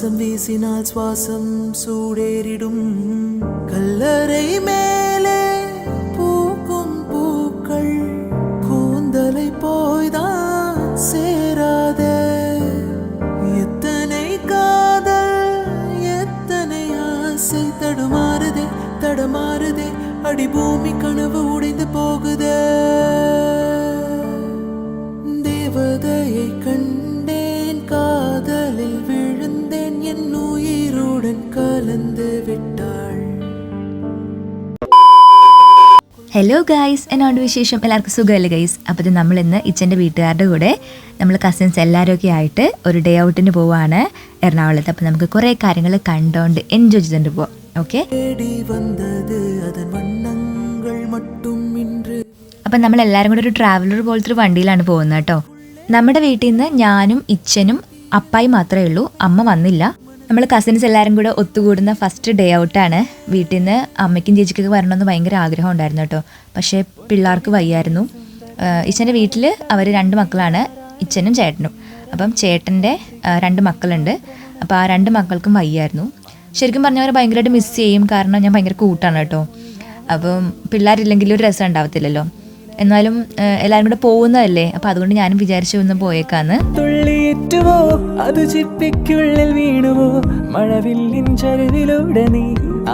சுவாசம் வீசினால் சுவாசம் சூடேறிடும். கல்லறை மே എന്തൊക്കെയാണ് വിശേഷം. എല്ലാവർക്കും സുഖമല്ലേ ഗൈസ് അപ്പോൾ ഇത് നമ്മൾ ഇന്ന് ഇച്ചന്റെ വീട്ടുകാരുടെ കൂടെ നമ്മൾ കസിൻസ് എല്ലാവരുമൊക്കെ ആയിട്ട് ഒരു ഡേ ഔട്ടിന് പോവാണ് എറണാകുളത്ത്. അപ്പോൾ നമുക്ക് കുറേ കാര്യങ്ങൾ കണ്ടോണ്ട് എൻജോയ് ചെയ്തുകൊണ്ട് പോവാം. ഓക്കെ അപ്പം നമ്മൾ എല്ലാവരും കൂടെ ഒരു ട്രാവലർ പോലത്തെ ഒരു വണ്ടിയിലാണ് പോകുന്നത് കേട്ടോ. നമ്മുടെ വീട്ടിൽ നിന്ന് ഞാനും ഇച്ചനും അപ്പായി മാത്രമേ ഉള്ളൂ. അമ്മ വന്നില്ല. നമ്മൾ കസിൻസ് എല്ലാവരും കൂടെ ഒത്തുകൂടുന്ന ഫസ്റ്റ് ഡേ ഔട്ടാണ് വീട്ടിൽ നിന്ന് അമ്മയ്ക്കും ചേച്ചിക്കൊക്കെ വരണമെന്ന് ഭയങ്കര ആഗ്രഹം ഉണ്ടായിരുന്നു കേട്ടോ. പക്ഷേ പിള്ളേർക്ക് വയ്യായിരുന്നു. ഇച്ചന്റെ വീട്ടിൽ അവർ രണ്ട് മക്കളാണ് ഇച്ചനും ചേട്ടനും. അപ്പം ചേട്ടന്റെ രണ്ട് മക്കളുണ്ട്. അപ്പോൾ ആ രണ്ട് മക്കൾക്കും വയ്യായിരുന്നു. ശരിക്കും പറഞ്ഞാൽ അവരെ ഭയങ്കരമായിട്ട് മിസ് ചെയ്യും. കാരണം ഞാൻ ഭയങ്കര കൂട്ടാണ് കേട്ടോ. അപ്പം പിള്ളേരില്ലെങ്കിൽ ഒരു രസം ഉണ്ടാവത്തില്ലല്ലോ. എന്നാലും എല്ലാവരും കൂടെ പോകുന്നതല്ലേ? അപ്പൊ അതുകൊണ്ട് ഞാനും വിചാരിച്ചു ഒന്ന് പോയേക്കാന്ന്. തുള്ളിയേറ്റുവോ? അത് ചിപ്പിക്കുള്ളിൽ വീണുവോ? മഴവില്ലിൻ ചരുവിലൂടെ നീ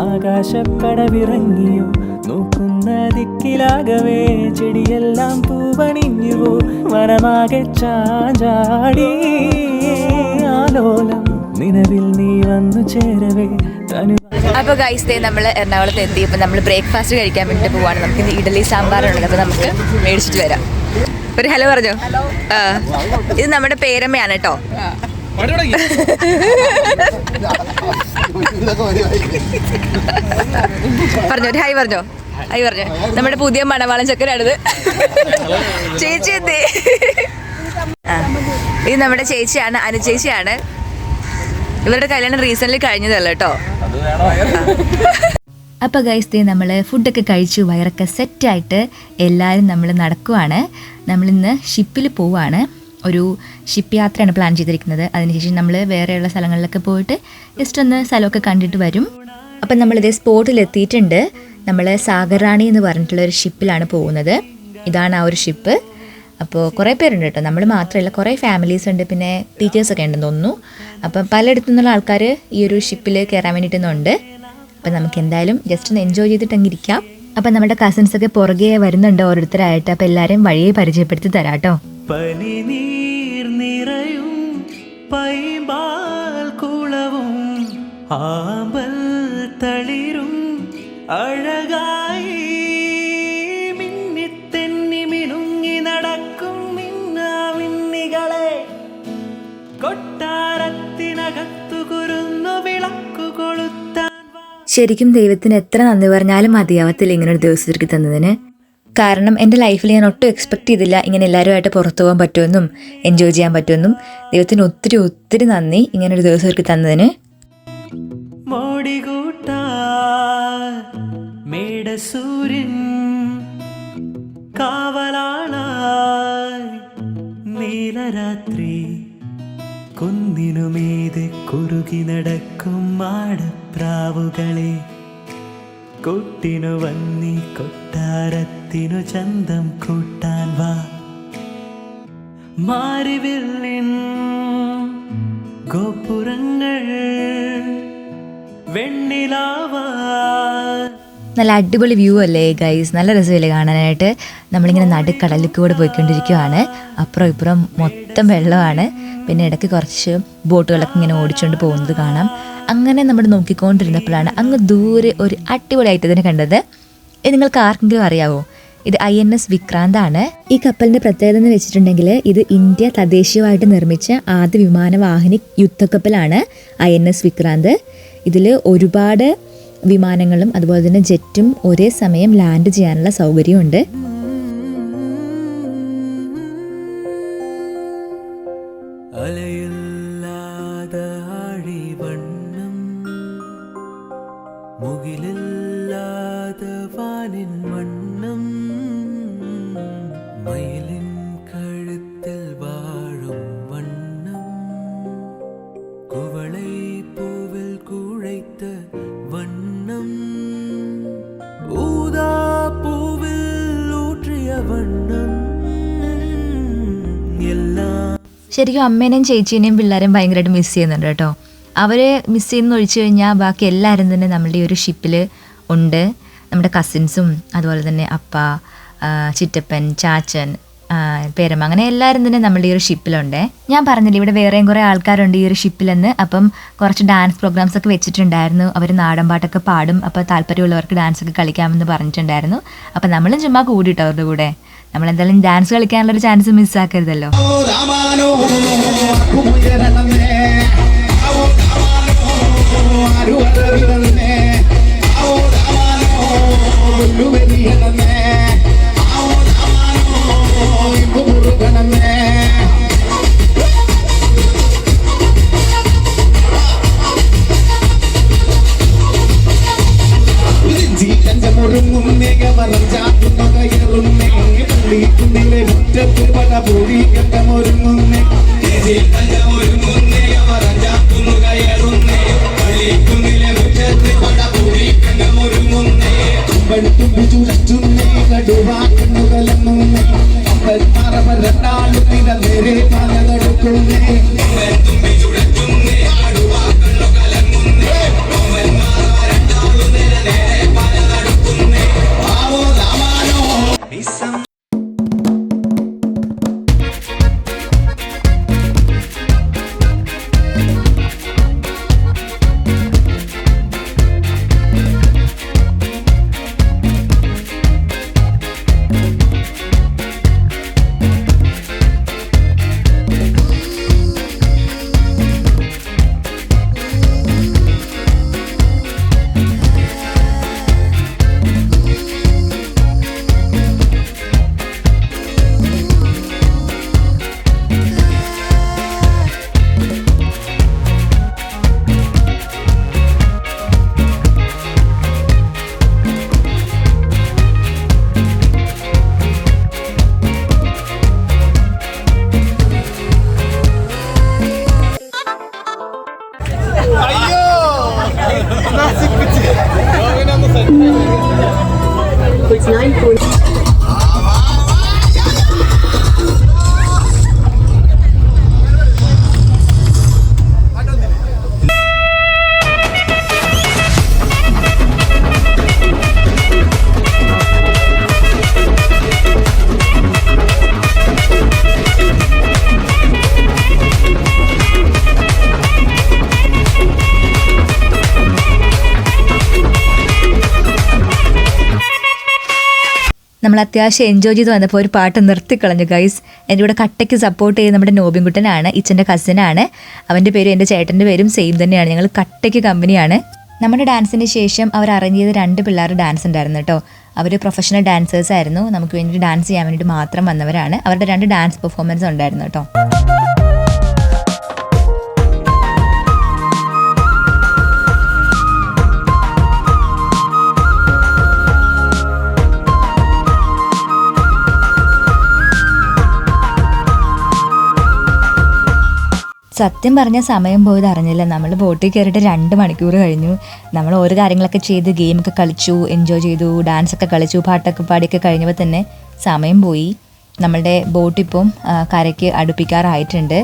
ആകാശക്കടവിറങ്ങിയോ? നോക്കുന്ന ദിക്കിലാകവേ ചെടിയെല്ലാം പൂവണിഞ്ഞുവോ? വനമാകെ ചാഞ്ചാടി ആലോലം. നിലവിൽ നീ വന്നു ചേരവേ തനു അപ്പോൾ ഗൈസ് ഡേ നമ്മൾ എറണാകുളത്ത് എത്തി അപ്പോൾ നമ്മൾ ബ്രേക്ക്ഫാസ്റ്റ് കഴിക്കാൻ വേണ്ടിട്ട് പോവാണ്. നമുക്ക് ഇന്ന് ഇഡലി സാമ്പാറുണ്ട്. അപ്പോൾ നമുക്ക് മേടിച്ചിട്ട് വരാം. ഒരു ഹലോ പറഞ്ഞോ? ഇത് നമ്മുടെ പേരമ്മയാണ് കേട്ടോ. പറഞ്ഞോ ഒരു ഹായ് പറഞ്ഞോ? ഹായ് പറഞ്ഞോ. നമ്മുടെ പുതിയ മണവാളൻ ചക്കരാണിത്. ചേച്ചി എന്തേ? ഇത് നമ്മുടെ ചേച്ചിയാണ് അനു ചേച്ചിയാണ്. ഇവരുടെ കല്യാണം റീസെന്റ് കഴിഞ്ഞതല്ല കേട്ടോ അപ്പോൾ ഗൈസ് ദേ നമ്മൾ ഫുഡൊക്കെ കഴിച്ചു വയറൊക്കെ സെറ്റായിട്ട് എല്ലാവരും നമ്മൾ നടക്കുവാണ്. നമ്മളിന്ന് ഷിപ്പിൽ പോവാണ്. ഒരു ഷിപ്പ് യാത്രയാണ് പ്ലാൻ ചെയ്തിരിക്കുന്നത്. അതിനുശേഷം നമ്മൾ വേറെയുള്ള സ്ഥലങ്ങളിലൊക്കെ പോയിട്ട് ജസ്റ്റ് ഒന്ന് സ്ഥലമൊക്കെ കണ്ടിട്ട് വരും. അപ്പം നമ്മളിതേ സ്പോട്ടിൽ എത്തിയിട്ടുണ്ട് നമ്മൾ സാഗറാണി എന്ന് പറഞ്ഞിട്ടുള്ള ഒരു ഷിപ്പിലാണ് പോകുന്നത്. ഇതാണ് ആ ഒരു ഷിപ്പ് അപ്പോൾ കുറേ പേരുണ്ട് കേട്ടോ നമ്മൾ മാത്രമല്ല കുറേ ഫാമിലീസ് ഉണ്ട് പിന്നെ ടീച്ചേഴ്സൊക്കെ ഉണ്ടെന്ന് തോന്നുന്നു. അപ്പം പലയിടത്തു നിന്നുള്ള ആൾക്കാർ ഈ ഒരു ഷിപ്പിൽ കയറാൻ വേണ്ടിയിട്ടൊന്നുണ്ട് അപ്പം നമുക്ക് എന്തായാലും ജസ്റ്റ് ഒന്ന് എൻജോയ് ചെയ്തിട്ട് അങ്ങ് ഇരിക്കാം. അപ്പം നമ്മുടെ കസിൻസൊക്കെ പുറകെ വരുന്നുണ്ട് ഓരോരുത്തരായിട്ട്. അപ്പം എല്ലാവരെയും വഴിയെ പരിചയപ്പെടുത്തി തരാം കേട്ടോ ആമ്പൽ തളിരും അഴകായി ശരിക്കും ദൈവത്തിന് എത്ര നന്ദി പറഞ്ഞാലും മതിയാവത്തില്ല ഒരു ദിവസം ഒരുക്കി തന്നതിന്. കാരണം എന്റെ ലൈഫിൽ ഞാൻ ഒട്ടും എക്സ്പെക്ട് ചെയ്തില്ല ഇങ്ങനെ എല്ലാവരുമായിട്ട് പുറത്തു പോകാൻ പറ്റുമെന്നും എൻജോയ് ചെയ്യാൻ പറ്റുമെന്നും. ദൈവത്തിന് ഒത്തിരി ഒത്തിരി നന്ദി ഇങ്ങനെ ഒരു ദിവസം ഒരുക്കി തന്നതിന് മേടസൂര്യൻ കാവലാളായി നീലരാത്രി കുന്നിനുമീതെ കുറുകി നടക്കും മാടപ്രാവുകളെ കൊട്ടിനു വന്നി കൊട്ടാരത്തിനു ചന്തം കൂട്ടാൻ വാ. മാറിവില്ലിൻ ഗോപുരങ്ങൾ വെണ്ണിലാവാ. നല്ല അടിപൊളി വ്യൂ അല്ലേ ഗൈസ് നല്ല രസമില്ലേ കാണാനായിട്ട്? നമ്മളിങ്ങനെ നടുക്കടലിൽ കൂടെ പോയിക്കൊണ്ടിരിക്കുവാണ് അപ്പുറം ഇപ്പുറം മൊത്തം വെള്ളമാണ്. പിന്നെ ഇടയ്ക്ക് കുറച്ച് ബോട്ടുകളൊക്കെ ഇങ്ങനെ ഓടിച്ചുകൊണ്ട് പോകുന്നത് കാണാം. അങ്ങനെ നമ്മൾ നോക്കിക്കൊണ്ടിരുന്നപ്പോഴാണ് അങ്ങ് ദൂരെ ഒരു അടിപൊളിയായിട്ട് ഇതിനെ കണ്ടത്. ഇത് നിങ്ങൾക്ക് ആർക്കെങ്കിലും അറിയാവോ? ഇത് ഐ എൻ എസ് വിക്രാന്താണ്. ഈ കപ്പലിന്റെ പ്രത്യേകത എന്ന് വെച്ചിട്ടുണ്ടെങ്കിൽ ഇത് ഇന്ത്യ തദ്ദേശീയമായിട്ട് നിർമ്മിച്ച ആദ്യ വിമാനവാഹിനി യുദ്ധക്കപ്പലാണ് ഐ എൻ എസ് വിക്രാന്ത്. ഇതിൽ ഒരുപാട് വിമാനങ്ങളും അതുപോലെ തന്നെ ജെറ്റും ഒരേ സമയം ലാൻഡ് ചെയ്യാനുള്ള സൗകര്യമുണ്ട് ശരിക്കും അമ്മേനെയും ചേച്ചീനെയും പിള്ളേരെയും ഭയങ്കരമായിട്ട് മിസ് ചെയ്യുന്നുണ്ട് കേട്ടോ. അവരെ മിസ് ചെയ്യുന്ന ഒഴിച്ചു കഴിഞ്ഞാൽ ബാക്കി എല്ലാവരും തന്നെ നമ്മളുടെ ഈ ഒരു ഷിപ്പിൽ ഉണ്ട്. നമ്മുടെ കസിൻസും അതുപോലെ തന്നെ അപ്പ ചിറ്റപ്പൻ ചാച്ചൻ പേരമ്മ അങ്ങനെ എല്ലാവരും തന്നെ നമ്മുടെ ഈ ഒരു ഷിപ്പിലുണ്ട് ഞാൻ പറഞ്ഞില്ല ഇവിടെ വേറെയും കുറേ ആൾക്കാരുണ്ട് ഈ ഒരു ഷിപ്പിലെന്ന് അപ്പം കുറച്ച് ഡാൻസ് പ്രോഗ്രാംസ് ഒക്കെ വെച്ചിട്ടുണ്ടായിരുന്നു. അവർ നാടൻ പാട്ടൊക്കെ പാടും. അപ്പോൾ താല്പര്യമുള്ളവർക്ക് ഡാൻസ് ഒക്കെ കളിക്കാമെന്ന് പറഞ്ഞിട്ടുണ്ടായിരുന്നു. അപ്പം നമ്മളും ചുമ്മാ കൂടിട്ടോ അവരുടെ കൂടെ. നമ്മൾ എന്തായാലും ഡാൻസ് കളിക്കാനുള്ള ഒരു ചാൻസ് മിസ്സാക്കരുതല്ലോ തുമ്പി ചുരറ്റുന്നേ കടുവാക്കണ്ണു കലങ്ങുന്നേ അമ്പൽമാറവ രണ്ടാളും നില നേരെ പല നടക്കുന്നേ നമ്മൾ അത്യാവശ്യം എൻജോയ് ചെയ്ത് വന്നപ്പോൾ ഒരു പാട്ട് നിർത്തിക്കളഞ്ഞു ഗൈസ് എന്റെ കൂടെ കട്ടയ്ക്ക് സപ്പോർട്ട് ചെയ്യുന്ന നമ്മുടെ നോബിൻകുട്ടനാണ് ഇച്ചന്റെ കസിനാണ് അവന്റെ പേരും എന്റെ ചേട്ടന്റെ പേരും സെയിം തന്നെയാണ്. ഞങ്ങൾ കട്ടയ്ക്ക് കമ്പനിയാണ് നമ്മുടെ ഡാൻസിന് ശേഷം അവർ അറേഞ്ച് ചെയ്ത രണ്ട് പിള്ളേർ ഡാൻസ് ഉണ്ടായിരുന്നു കേട്ടോ. അവർ പ്രൊഫഷണൽ ഡാൻസേഴ്സ് ആയിരുന്നു. നമുക്ക് വേണ്ടി ഡാൻസ് ചെയ്യാൻ വേണ്ടിയിട്ട് മാത്രം വന്നവരാണ്. അവരുടെ രണ്ട് ഡാൻസ് പെർഫോമൻസ് ഉണ്ടായിരുന്നു കേട്ടോ. സത്യം പറഞ്ഞ സമയം പോയത് അറിഞ്ഞില്ല. നമ്മൾ ബോട്ടിൽ കയറിയിട്ട് രണ്ട് മണിക്കൂർ കഴിഞ്ഞു. നമ്മൾ ഓരോ കാര്യങ്ങളൊക്കെ ചെയ്ത് ഗെയിമൊക്കെ കളിച്ചു എൻജോയ് ചെയ്തു ഡാൻസ് ഒക്കെ കളിച്ചു പാട്ടൊക്കെ പാടിയൊക്കെ കഴിഞ്ഞപ്പോൾ തന്നെ സമയം പോയി. നമ്മളുടെ ബോട്ട് ഇപ്പം കരയ്ക്ക് അടുപ്പിക്കാറായിട്ടുണ്ട്.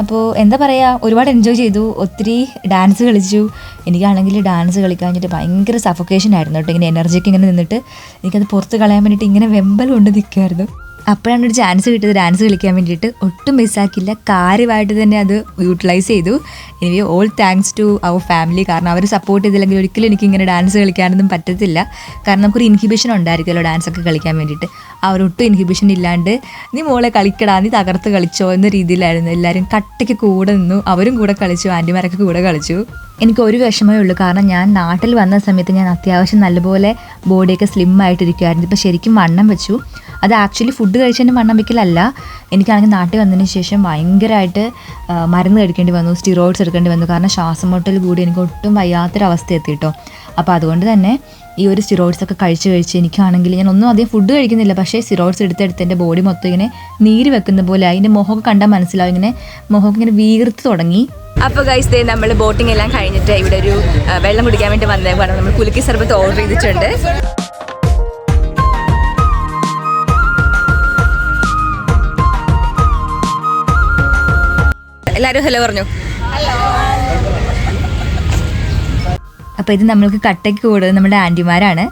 അപ്പോൾ എന്താ പറയുക ഒരുപാട് എൻജോയ് ചെയ്തു ഒത്തിരി ഡാൻസ് കളിച്ചു. എനിക്കാണെങ്കിൽ ഡാൻസ് കളിക്കാൻ കളിക്കാഞ്ഞിട്ട് ഭയങ്കര സഫൊക്കേഷൻ ആയിരുന്നു കേട്ടോ. ഇങ്ങനെ എനർജിക്ക് ഇങ്ങനെ നിന്നിട്ട് എനിക്കത് പുറത്ത് കളയാൻ വേണ്ടിയിട്ട് ഇങ്ങനെ വെമ്പൽ കൊണ്ട് നിൽക്കുമായിരുന്നു അപ്പോഴാണ് ഒരു ചാൻസ് കിട്ടിയത്. ഡാൻസ് കളിക്കാൻ വേണ്ടിയിട്ട്. ഒട്ടും മിസ്സാക്കില്ല കാര്യമായിട്ട് തന്നെ അത് യൂട്ടിലൈസ് ചെയ്തു. എനിക്ക് all thanks to our family കാരണം അവർ സപ്പോർട്ട് ചെയ്തില്ലെങ്കിൽ ഒരിക്കലും എനിക്ക് ഇങ്ങനെ ഡാൻസ് കളിക്കാനൊന്നും പറ്റത്തില്ല. കാരണം നമുക്കൊരു ഇൻഹിബിഷൻ ഉണ്ടായിരിക്കുമല്ലോ ഡാൻസ് ഒക്കെ കളിക്കാൻ വേണ്ടിയിട്ട്. അവരൊട്ടും ഇൻഹിബിഷൻ ഇല്ലാണ്ട് നീ മോളെ കളിക്കടാ നീ തകർത്ത് കളിച്ചോ എന്ന രീതിയിലായിരുന്നു എല്ലാവരും കട്ടയ്ക്ക് കൂടെ നിന്നു. അവരും കൂടെ കളിച്ചു. ആന്റിമാരൊക്കെ കൂടെ കളിച്ചു. എനിക്ക് ഒരു വിഷമമേ ഉള്ളൂ. കാരണം ഞാൻ നാട്ടിൽ വന്ന സമയത്ത് ഞാൻ അത്യാവശ്യം നല്ലപോലെ ബോഡിയൊക്കെ സ്ലിം ആയിട്ടിരിക്കുമായിരുന്നു ഇപ്പോൾ ശരിക്കും വണ്ണം വെച്ചു. അത് ആക്ച്വലി ഫുഡ് കഴിച്ചതിന് വണ്ണം വെക്കലല്ല. എനിക്കാണെങ്കിൽ നാട്ടിൽ വന്നതിന് ശേഷം ഭയങ്കരമായിട്ട് മരുന്ന് കഴിക്കേണ്ടി വന്നു സ്റ്റിറോയിഡ്സ് എടുക്കേണ്ടി വന്നു. കാരണം ശ്വാസം മുട്ടൽ കൂടി എനിക്ക് ഒട്ടും വയ്യാത്തൊരവസ്ഥ എത്തി കേട്ടോ അപ്പോൾ അതുകൊണ്ട് തന്നെ ഈ ഒരു സ്റ്റിറോയിഡ്സ് ഒക്കെ കഴിച്ച് കഴിച്ച് എനിക്കാണെങ്കിൽ ഞാൻ ഒന്നും അധികം ഫുഡ് കഴിക്കുന്നില്ല. പക്ഷേ സ്റ്റിറോയിഡ്സ് എടുത്തെടുത്ത് എന്റെ ബോഡി മൊത്തം ഇങ്ങനെ നീര് വെക്കുന്ന പോലെ അതിന്റെ മുഖമൊക്കെ കണ്ടാൽ മനസ്സിലാവും. ഇങ്ങനെ മുഖമൊക്കെ ഇങ്ങനെ വീർത്ത് തുടങ്ങി. അപ്പോൾ ഗൈസ് ദേ നമ്മൾ ബോട്ടിംഗ് എല്ലാം കഴിഞ്ഞിട്ട് ഇവിടെ ഒരു വെള്ളം കുടിക്കാൻ വേണ്ടി വന്നേക്കാണ് നമ്മൾ കുലുക്കി സർബത്ത് ഓർഡർ ചെയ്തിട്ടുണ്ട്. എല്ലാവരും ഹലോ പറഞ്ഞു. അപ്പോൾ ഇത് നമ്മൾക്ക് കട്ടയ്ക്ക് കൂടുതൽ നമ്മുടെ ആന്റിമാരാണ്.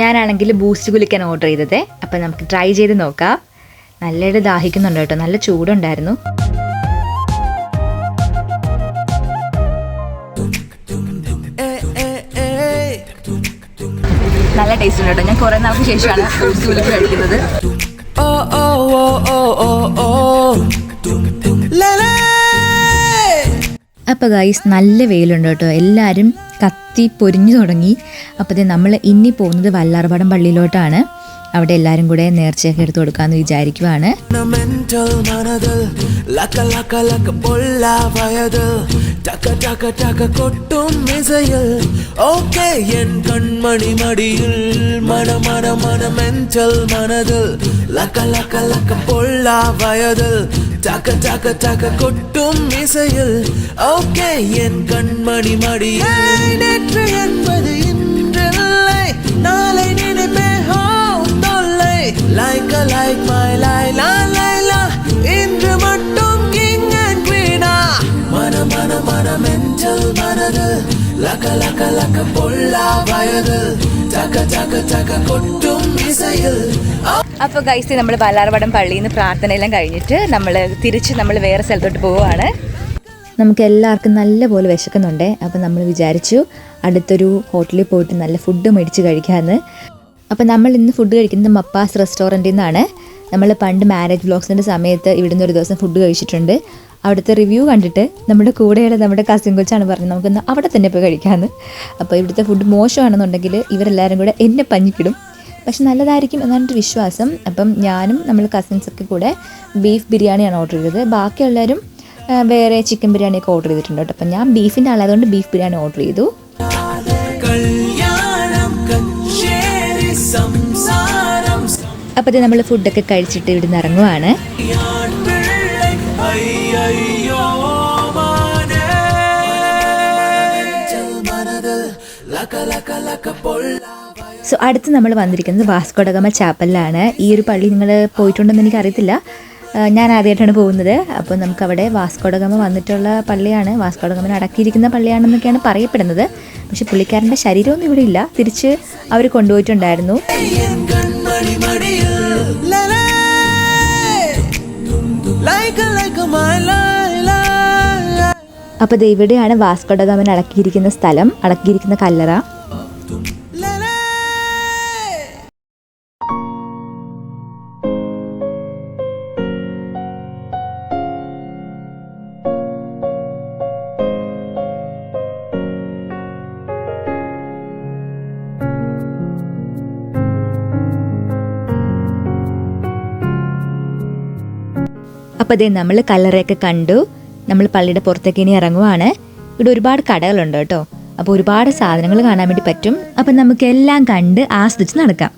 ഞാനാണെങ്കിൽ ബൂസ്റ്റ് കുലിക്കാൻ ഓർഡർ ചെയ്തത്. അപ്പം നമുക്ക് ട്രൈ ചെയ്ത് നോക്കാം. നല്ലതായിട്ട് ദാഹിക്കുന്നുണ്ട് കേട്ടോ. നല്ല ചൂടുണ്ടായിരുന്നു. നല്ല ടേസ്റ്റ് ഉണ്ട് കേട്ടോ. ഞാൻ കുറേ നാൾക്ക് ശേഷമാണ് കുലിക്ക് കഴിക്കുന്നത്. അപ്പോൾ ഗൈസ് നല്ല വെയിലുണ്ട് കേട്ടോ. എല്ലാരും കത്തി പൊരിഞ്ഞു തുടങ്ങി. അപ്പോൾ നമ്മൾ ഇനി പോകുന്നത് വല്ലാർപാടം പള്ളിയിലോട്ടാണ്. അവിടെ എല്ലാവരും കൂടെ നേർച്ചയൊക്കെ എടുത്ത് കൊടുക്കാമെന്ന് വിചാരിക്കുവാണ് mental manadal laka laka laka polla vayadal taka taka taka கொட்டும் இசையில் ஓகே என் கண்மணி மடியில் மன மன மன மென்டல் மனதில் லக்க லக்க லக்க தொல்லை லைக் லைக் மை லை லா லை லா இன்று மட்டும் கிங் அண்ட் குவீனா மன மன மன மென்டல் மனது லக்க லக்க லக்க பொல்லா வயது டக்க டக்க டக்க கொட்டும் இசையில் അപ്പോൾ ഗൈസ് നമ്മൾ ബാലാർപാടം പള്ളിയിൽ നിന്ന് പ്രാർത്ഥനയെല്ലാം കഴിഞ്ഞിട്ട് നമ്മൾ തിരിച്ച് നമ്മൾ വേറെ സ്ഥലത്തോട്ട് പോവുകയാണ് നമുക്ക് എല്ലാവർക്കും നല്ലപോലെ വിശക്കുന്നുണ്ട് അപ്പോൾ നമ്മൾ വിചാരിച്ചു അടുത്തൊരു ഹോട്ടലിൽ പോയിട്ട് നല്ല ഫുഡ് മേടിച്ച് കഴിക്കാമെന്ന് അപ്പോൾ നമ്മൾ ഇന്ന് ഫുഡ് കഴിക്കുന്നത് മപ്പാസ് റെസ്റ്റോറന്റിൽ നിന്നാണ് നമ്മൾ പണ്ട് മാരേജ് വ്ളോഗ്സിന്റെ സമയത്ത് ഇവിടുന്ന് ഒരു ദിവസം ഫുഡ് കഴിച്ചിട്ടുണ്ട്. അവിടുത്തെ റിവ്യൂ കണ്ടിട്ട് നമ്മുടെ കൂടെയുള്ള നമ്മുടെ കസിൻ കൊച്ചാണ് പറഞ്ഞത് നമുക്കൊന്ന് അവിടെ തന്നെ പോയി കഴിക്കാമെന്ന് അപ്പോൾ ഇവിടുത്തെ ഫുഡ് മോശമാണെന്നുണ്ടെങ്കിൽ ഇവരെല്ലാവരും കൂടെ എന്നെ പഞ്ഞിക്കിടും. പക്ഷെ നല്ലതായിരിക്കും എന്നാണ് വിശ്വാസം. അപ്പം ഞാനും നമ്മൾ കസിൻസൊക്കെ കൂടെ ബീഫ് ബിരിയാണിയാണ് ഓർഡർ ചെയ്തത്. ബാക്കിയുള്ളവരും വേറെ ചിക്കൻ ബിരിയാണിയൊക്കെ ഓർഡർ ചെയ്തിട്ടുണ്ട് കേട്ടോ. അപ്പം ഞാൻ ബീഫിന്റെ ആളായതുകൊണ്ട് ബീഫ് ബിരിയാണി ഓർഡർ ചെയ്തു. അപ്പോൾ നമ്മൾ ഫുഡൊക്കെ കഴിച്ചിട്ട് ഇവിടുന്ന് ഇറങ്ങുവാണ്. സോ അടുത്ത് നമ്മൾ വന്നിരിക്കുന്നത് വാസ്കോഡഗമ ചാപ്പലിലാണ്. ഈ ഒരു പള്ളി നിങ്ങൾ പോയിട്ടുണ്ടെന്ന് എനിക്കറിയത്തില്ല. ഞാൻ ആദ്യമായിട്ടാണ് പോകുന്നത്. അപ്പോൾ നമുക്കവിടെ വാസ്കോഡഗമ വന്നിട്ടുള്ള പള്ളിയാണ്. വാസ്കോഡഗമന അടക്കിയിരിക്കുന്ന പള്ളിയാണെന്നൊക്കെയാണ് പറയപ്പെടുന്നത്. പക്ഷേ പുള്ളിക്കാരന്റെ ശരീരമൊന്നും ഇവിടെ ഇല്ല. തിരിച്ച് അവർ കൊണ്ടുപോയിട്ടുണ്ടായിരുന്നു. അപ്പോൾ ഇവിടെയാണ് വാസ്കോഡഗമൻ അടക്കിയിരിക്കുന്ന സ്ഥലം. അടക്കിയിരിക്കുന്ന കല്ലറ. അപ്പോൾ അതേ നമ്മൾ കല്ലറയൊക്കെ കണ്ടു. നമ്മൾ പള്ളിയുടെ പുറത്തേക്ക് ഇനി ഇറങ്ങുവാണ്. ഇവിടെ ഒരുപാട് കടകളുണ്ട് കേട്ടോ. അപ്പോൾ ഒരുപാട് സാധനങ്ങൾ കാണാൻ വേണ്ടി പറ്റും. അപ്പം നമുക്ക് എല്ലാം കണ്ട് ആസ്വദിച്ച് നടക്കാം.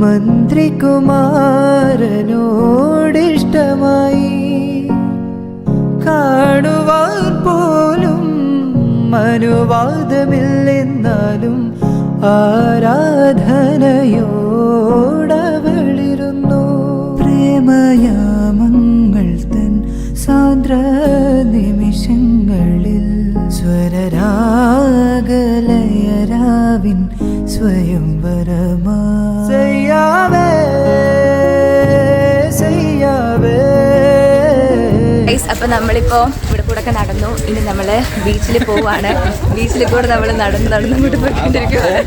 മന്ത്രികുമാരനോടിഷ്ടമായി കാണുവാൻ പോലും മനുവാദമില്ലെന്നാലും ആരാധനയോടവളിരുന്നു അപ്പം നമ്മളിപ്പോൾ ഇവിടെ കൂടെ ഒക്കെ നടന്നു. ഇനി നമ്മൾ ബീച്ചിൽ പോവാണ്. ബീച്ചിൽ കൂടെ നമ്മൾ നടന്ന് നടന്ന് ഇങ്ങോട്ട് പോയിക്കൊണ്ടിരിക്കുകയാണ്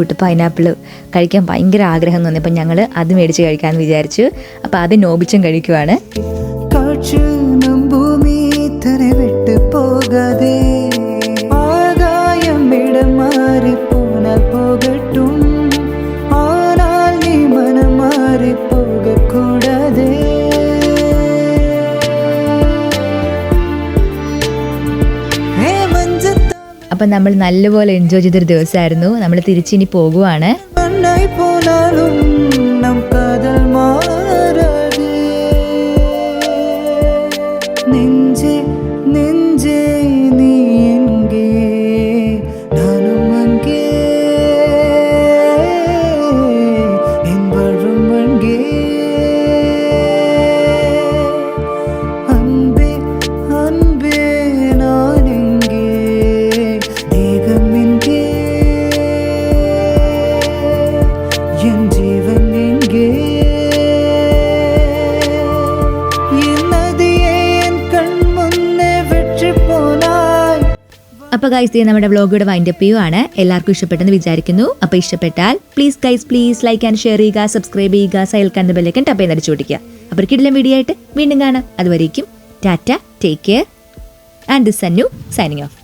കൂട്ട് പൈനാപ്പിൾ കഴിക്കാൻ ഭയങ്കര ആഗ്രഹം തോന്നി. അപ്പം ഞങ്ങൾ അത് മേടിച്ച് കഴിക്കാമെന്ന് വിചാരിച്ചു. അപ്പോൾ അത് നോബിച്ചും കഴിക്കുവാണ്. കാഴ്ച ഭൂമി വിട്ടു പോകാതെ അപ്പം നമ്മൾ നല്ലപോലെ എൻജോയ് ചെയ്തൊരു ദിവസമായിരുന്നു. നമ്മൾ തിരിച്ചിനി പോകുവാണ്. പോനാലും അപ്പോൾ ഗൈസ് ഇത് നമ്മുടെ വൈൻഡ് വൈൻഡപ്പ് ചെയ്യുവാണ് എല്ലാവർക്കും ഇഷ്ടപ്പെട്ടെന്ന് വിചാരിക്കുന്നു. അപ്പോൾ ഇഷ്ടപ്പെട്ടാൽ please guys please like and share ചെയ്യുക സബ്സ്ക്രൈബ് ചെയ്യുക സൈൽക്കാൻ ബെല്ലൈക്കൻ ടപ്പ് ചെയ്ത് അടിച്ചു പിടിക്കുക അപ്പോൾ കിടിലം വീഡിയോ ആയിട്ട് വീണ്ടും കാണാം. അതുവരേക്കും tata take care and this Sannu signing off